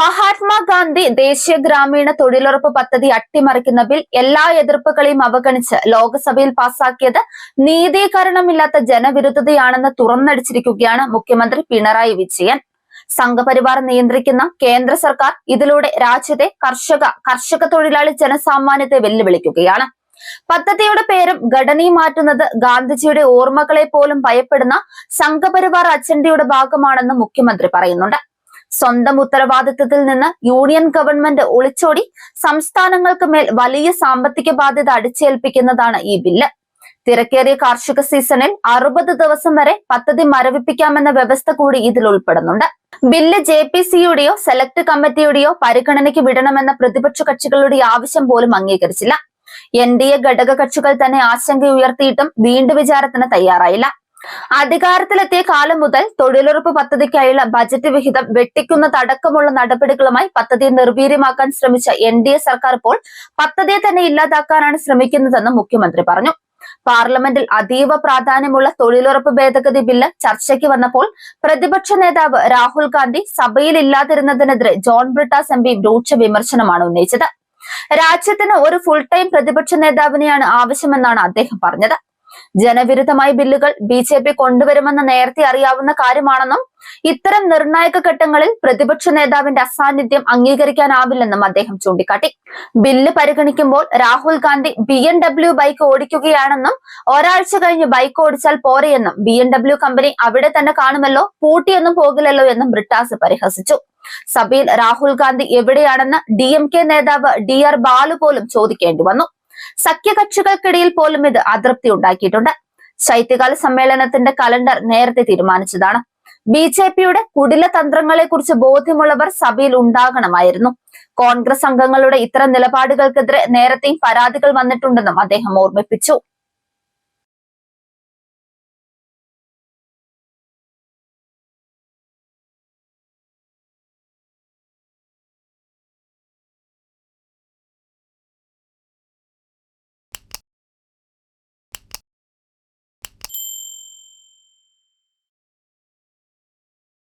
മഹാത്മാഗാന്ധി ദേശീയ ഗ്രാമീണ തൊഴിലുറപ്പ് പദ്ധതി അട്ടിമറിക്കുന്ന ബിൽ എല്ലാ എതിർപ്പുകളെയും അവഗണിച്ച് ലോക്സഭയിൽ പാസാക്കിയത് നീതീകരണമില്ലാത്ത ജനവിരുദ്ധതയാണെന്ന് തുറന്നടിച്ചിരിക്കുകയാണ് മുഖ്യമന്ത്രി പിണറായി വിജയൻ. സംഘപരിവാർ നിയന്ത്രിക്കുന്ന കേന്ദ്ര സർക്കാർ ഇതിലൂടെ രാജ്യത്തെ കർഷക കർഷക തൊഴിലാളി ജനസാമാന്യത്തെ വെല്ലുവിളിക്കുകയാണ്. പദ്ധതിയുടെ പേരും ഘടനയും മാറ്റുന്നത് ഗാന്ധിജിയുടെ ഓർമ്മകളെ പോലും ഭയപ്പെടുന്ന സംഘപരിവാർ അജണ്ടയുടെ ഭാഗമാണെന്ന് മുഖ്യമന്ത്രി പറയുന്നുണ്ട്. സ്വന്തം ഉത്തരവാദിത്തത്തിൽ നിന്ന് യൂണിയൻ ഗവൺമെന്റ് ഒളിച്ചോടി സംസ്ഥാനങ്ങൾക്ക് മേൽ വലിയ സാമ്പത്തിക ബാധ്യത അടിച്ചേൽപ്പിക്കുന്നതാണ് ഈ ബില്ല്. തിരക്കേറിയ കാർഷിക സീസണിൽ അറുപത് ദിവസം വരെ പദ്ധതി മരവിപ്പിക്കാമെന്ന വ്യവസ്ഥ കൂടി ഇതിൽ ഉൾപ്പെടുന്നുണ്ട്. ബില്ല് ജെ പി സിയുടെയോ സെലക്ട് കമ്മിറ്റിയുടെയോ പരിഗണനയ്ക്ക് വിടണമെന്ന പ്രതിപക്ഷ കക്ഷികളുടെ ആവശ്യം പോലും അംഗീകരിച്ചില്ല. എൻ ഡി എ ഘടക കക്ഷികൾ തന്നെ ആശങ്ക ഉയർത്തിയിട്ടും വീണ്ടും വിചാരത്തിന് തയ്യാറായില്ല. അധികാരത്തിലെത്തിയ കാലം മുതൽ തൊഴിലുറപ്പ് പദ്ധതിക്കായുള്ള ബജറ്റ് വിഹിതം വെട്ടിക്കുന്നതടക്കമുള്ള നടപടികളുമായി പദ്ധതി നിർവീര്യമാക്കാൻ ശ്രമിച്ച എൻ ഡി എ സർക്കാർ ഇപ്പോൾ പദ്ധതിയെ തന്നെ ഇല്ലാതാക്കാനാണ് ശ്രമിക്കുന്നതെന്ന് മുഖ്യമന്ത്രി പറഞ്ഞു. പാർലമെന്റിൽ അതീവ പ്രാധാന്യമുള്ള തൊഴിലുറപ്പ് ഭേദഗതി ബില്ല് ചർച്ചയ്ക്ക് വന്നപ്പോൾ പ്രതിപക്ഷ നേതാവ് രാഹുൽ ഗാന്ധി സഭയിൽ ഇല്ലാതിരുന്നതിനെതിരെ ജോൺ ബ്രിട്ടാസ് എം പി രൂക്ഷ വിമർശനമാണ് ഉന്നയിച്ചത്. രാജ്യത്തിന് ഒരു ഫുൾ ടൈം പ്രതിപക്ഷ നേതാവിനെയാണ് ആവശ്യമെന്നാണ് അദ്ദേഹം പറഞ്ഞത്. ജനവിരുദ്ധമായ ബില്ലുകൾ ബി ജെ പി കൊണ്ടുവരുമെന്ന് നേരത്തെ അറിയാവുന്ന കാര്യമാണെന്നും ഇത്തരം നിർണായക ഘട്ടങ്ങളിൽ പ്രതിപക്ഷ നേതാവിന്റെ അസാന്നിധ്യം അംഗീകരിക്കാനാവില്ലെന്നും അദ്ദേഹം ചൂണ്ടിക്കാട്ടി. ബില്ല് പരിഗണിക്കുമ്പോൾ Rahul Gandhi B N W bike ഓടിക്കുകയാണെന്നും ഒരാഴ്ച കഴിഞ്ഞ് ബൈക്ക് ഓടിച്ചാൽ പോരെയെന്നും ബി എൻ ഡബ്ല്യു കമ്പനി അവിടെ തന്നെ കാണുമല്ലോ പൂട്ടിയൊന്നും പോകില്ലല്ലോ എന്നും ബ്രിട്ടാസ് പരിഹസിച്ചു. സഭയിൽ രാഹുൽ ഗാന്ധി എവിടെയാണെന്ന് ഡി നേതാവ് ഡി ആർ ബാലു പോലും ചോദിക്കേണ്ടി വന്നു. സഖ്യകക്ഷികൾക്കിടയിൽ പോലും ഇത് അതൃപ്തി ഉണ്ടാക്കിയിട്ടുണ്ട്. ശൈത്യകാല സമ്മേളനത്തിന്റെ കലണ്ടർ നേരത്തെ തീരുമാനിച്ചതാണ്. ബി ജെ പിയുടെ കുടില തന്ത്രങ്ങളെ കുറിച്ച് ബോധ്യമുള്ളവർ സഭയിൽ ഉണ്ടാകണമായിരുന്നു. കോൺഗ്രസ് അംഗങ്ങളുടെ ഇത്തരം നിലപാടുകൾക്കെതിരെ നേരത്തെയും പരാതികൾ വന്നിട്ടുണ്ടെന്നും അദ്ദേഹം ഓർമ്മിപ്പിച്ചു.